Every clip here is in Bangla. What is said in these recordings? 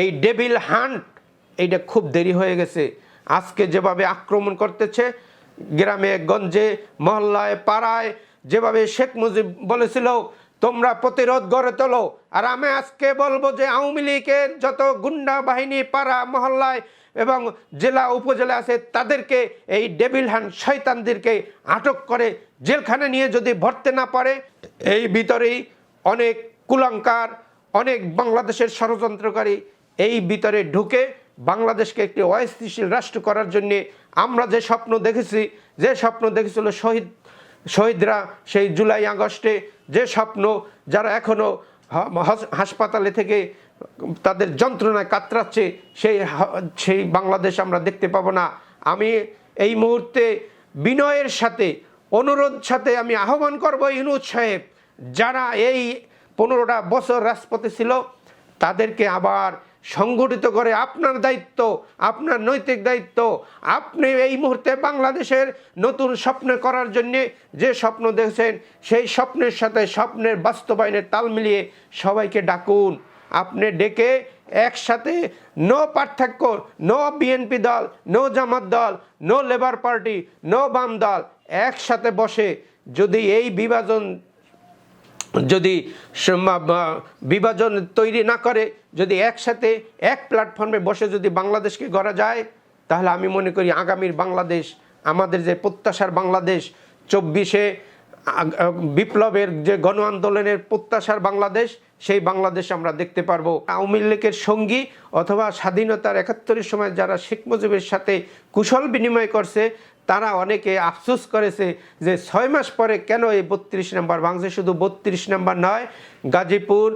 এই ডেভিল হান্ট, এইটা খুব দেরি হয়ে গেছে। আজকে যেভাবে আক্রমণ করতেছে, গ্রামে, গঞ্জে, মহল্লায়, পাড়ায়, যেভাবে শেখ মুজিব বলেছিল, তোমরা প্রতিরোধ গড়ে তোলো। আর আমি আজকে বলব যে আওয়ামী লীগের যত গুন্ডা বাহিনী, পাড়া, মহল্লায় এবং জেলা উপজেলা আছে, তাদেরকে এই ডেভিল হ্যান্ড শয়তানদেরকে আটক করে জেলখানে নিয়ে যদি ভরতে না পারে এই ভিতরেই অনেক কুলঙ্কার অনেক বাংলাদেশের ষড়যন্ত্রকারী এই ভিতরে ঢুকে বাংলাদেশকে একটি অস্থিতিশীল রাষ্ট্র করার জন্যে আমরা যে স্বপ্ন দেখেছি, যে স্বপ্ন দেখেছিল শহীদ, শহীদরা সেই জুলাই আগস্টে, যে স্বপ্ন যারা এখনও হাসপাতালে থেকে তাদের যন্ত্রণায় কাতরাচ্ছে, সেই সেই বাংলাদেশ আমরা দেখতে পাবো না। আমি এই মুহূর্তে বিনয়ের সাথে, অনুরোধ সাথে আমি আহ্বান করব ইনুজ সাহেব, যারা এই পনেরোটা বছর রাজপথে ছিল, তাদেরকে আবার সংগঠিত করে আপনার দায়িত্ব, আপনার নৈতিক দায়িত্ব, আপনি এই মুহূর্তে বাংলাদেশের নতুন স্বপ্ন করার জন্য যে স্বপ্ন দেখছেন, সেই স্বপ্নের সাথে স্বপ্নের বাস্তবায়নের তাল মিলিয়ে সবাইকে ডাকুন। আপনি ডেকে একসাথে নো পার্থক্য নো বিএনপি দল নো জামাত দল নো লেবার পার্টি নো বাম দল একসাথে বসে যদি এই বিভাজন যদি বিভাজন তৈরি না করে, যদি একসাথে এক প্ল্যাটফর্মে বসে যদি বাংলাদেশকে গড়া যায়, তাহলে আমি মনে করি আগামীর বাংলাদেশ, আমাদের যে প্রত্যাশার বাংলাদেশ, চব্বিশে বিপ্লবের যে গণ আন্দোলনের প্রত্যাশার বাংলাদেশ, সেই বাংলাদেশ আমরা দেখতে পারব। আওয়ামী লীগের সঙ্গী অথবা স্বাধীনতার একাত্তরের সময় যারা শেখ মুজিবের সাথে কুশল বিনিময় করছে, তারা অনেকে আফসোস করেছে যে ছয় মাস পরে কেন এই বত্রিশ নাম্বার ভাঙছে? শুধু বত্রিশ নাম্বার নয়, গাজীপুর,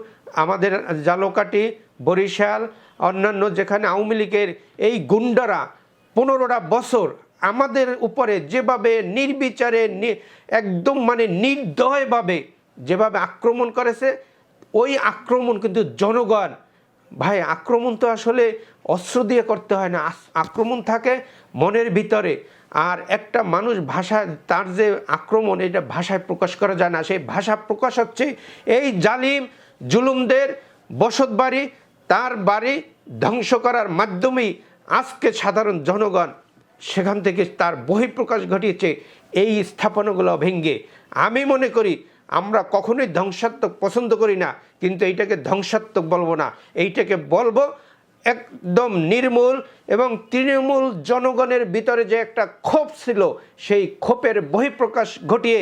আমাদের জালকাটি বরিশাল, অন্যান্য যেখানে আওয়ামী লীগের এই গুন্ডারা পনেরোটা বছর আমাদের উপরে যেভাবে নির্বিচারে একদম মানে নির্দয়ভাবে যেভাবে আক্রমণ করেছে, ওই আক্রমণ কিন্তু জনগণ, ভাই আক্রমণ তো আসলে অস্ত্র দিয়ে করতে হয় না আক্রমণ থাকে মনের ভিতরে। আর একটা মানুষ ভাষা, তার যে আক্রমণ, এটা ভাষায় প্রকাশ করা যায় না। সেই ভাষা প্রকাশ হচ্ছে এই জালিম জুলুমদের বসত বাড়ি, তার বাড়ি ধ্বংস করার মাধ্যমেই আজকে সাধারণ জনগণ সেখান থেকে তার বহিঃপ্রকাশ ঘটিয়েছে। এই স্থাপনাগুলো ভেঙ্গে আমি মনে করি আমরা কখনোই ধ্বংসাত্মক পছন্দ করি না, কিন্তু এইটাকে ধ্বংসাত্মক বলব না। এইটাকে বলব একদম নির্মূল এবং তৃণমূল জনগণের ভিতরে যে একটা ক্ষোভ ছিল, সেই ক্ষোভের বহিঃপ্রকাশ ঘটিয়ে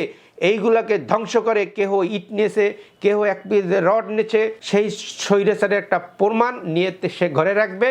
এইগুলাকে ধ্বংস করে। কেহ ইট নিয়েছে, কেহ এক রড নিয়েছে, সেই স্বৈরাচারের একটা প্রমাণ নিয়ে সে ঘরে রাখবে।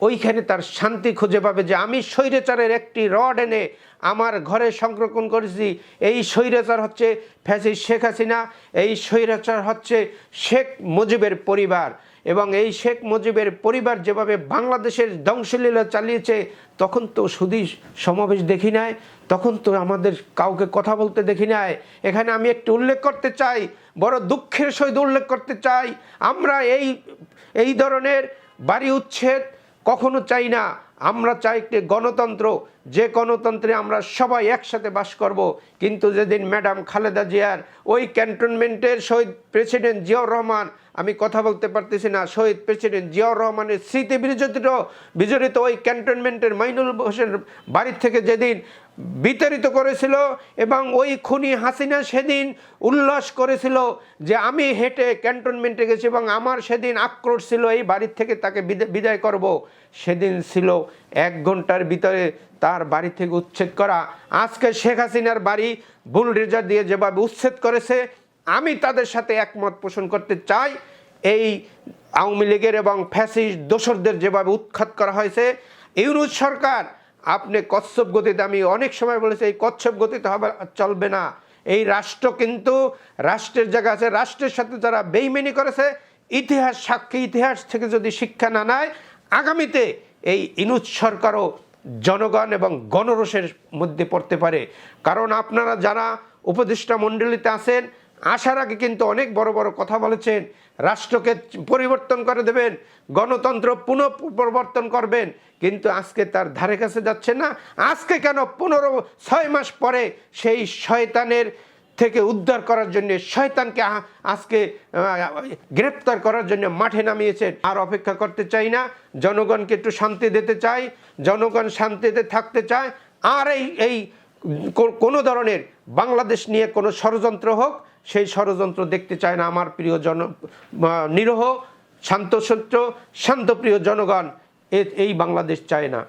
ওইখানে তার শান্তি খুঁজে পাবে যে আমি স্বৈরাচারের একটি রড এনে আমার ঘরে সংরক্ষণ করেছি। এই স্বৈরাচার হচ্ছে ফ্যাসিস শেখ হাসিনা, এই স্বৈরাচার হচ্ছে শেখ মুজিবের পরিবার এবং এই শেখ মুজিবের পরিবার যেভাবে বাংলাদেশের ধ্বংসলীলা চালিয়েছে, তখন তো শুধু সমাবেশ দেখি নাই, তখন তো আমাদের কাউকে কথা বলতে দেখি নাই। এখানে আমি একটু উল্লেখ করতে চাই, বড় দুঃখের সহিত উল্লেখ করতে চাই, আমরা এই এই ধরনের বাড়ি উচ্ছেদ কখনো চাই না। আমরা চাই একটি গণতন্ত্র, যে গণতন্ত্রে আমরা সবাই একসাথে বাস করব। কিন্তু যেদিন ম্যাডাম খালেদা জিয়ার ওই ক্যান্টনমেন্টের শহীদ প্রেসিডেন্ট জিয়াউর রহমান, আমি কথা বলতে পারতেছি না, শহীদ প্রেসিডেন্ট জিয়াউর রহমানের স্মৃতি বিজড়িত বিজড়িত ওই ক্যান্টনমেন্টের মাইনুল হোসেন বাড়ির থেকে যেদিন বিতাড়িত করেছিল এবং ওই খুনি হাসিনা সেদিন উল্লাস করেছিল যে আমি হেঁটে ক্যান্টনমেন্টে গেছি এবং আমার সেদিন আক্রোশ ছিল এই বাড়ির থেকে তাকে বিদা- বিদায় করব। সেদিন ছিল এক ঘণ্টার ভিতরে তার বাড়ি থেকে উচ্ছেদ করা। আজকে শেখ হাসিনার বাড়ি বুলডেজার দিয়ে যেভাবে উচ্ছেদ করেছে, আমি তাদের সাথে একমত পোষণ করতে চাই। এই আওয়ামী লীগের এবং ফ্যাসিস্ট দোসরদের যেভাবে উৎখাত করা হয়েছে, ইউনুস সরকার, আপনি কচ্ছপ গতিতে, আমি অনেক সময় বলেছি, এই কচ্ছপ গতিতে হবে, চলবে না। এই রাষ্ট্র কিন্তু রাষ্ট্রের জায়গা আছে, রাষ্ট্রের সাথে যারা বেইমেনি করেছে, ইতিহাস, সাক্ষী ইতিহাস থেকে যদি শিক্ষা না নেয়, আগামীতে এই ইনুজ সরকারও জনগণ এবং গণরোষের মধ্যে পড়তে পারে। কারণ আপনারা যারা উপদেষ্টা মণ্ডলীতে আছেন, আসার আগে কিন্তু অনেক বড় বড় কথা বলেছেন, রাষ্ট্রকে পরিবর্তন করে দেবেন, গণতন্ত্র পুনঃ প্রবর্তন করবেন, কিন্তু আজকে তার ধারে কাছে যাচ্ছে না। আজকে কেন পনেরো, ছয় মাস পরে সেই শয়তানের থেকে উদ্ধার করার জন্য, শয়তানকে আজকে গ্রেপ্তার করার জন্য মাঠে নামিয়েছেন। আর অপেক্ষা করতে চাই না, জনগণকে একটু শান্তি দিতে চাই, জনগণ শান্তিতে থাকতে চায়। আর এই এই কোনো ধরনের বাংলাদেশ নিয়ে কোনো ষড়যন্ত্র হোক, সেই ষড়যন্ত্র দেখতে চায় না আমার প্রিয় জন নিরহ শান্তসত্য শান্তপ্রিয় জনগণ। এই বাংলাদেশ চায় না।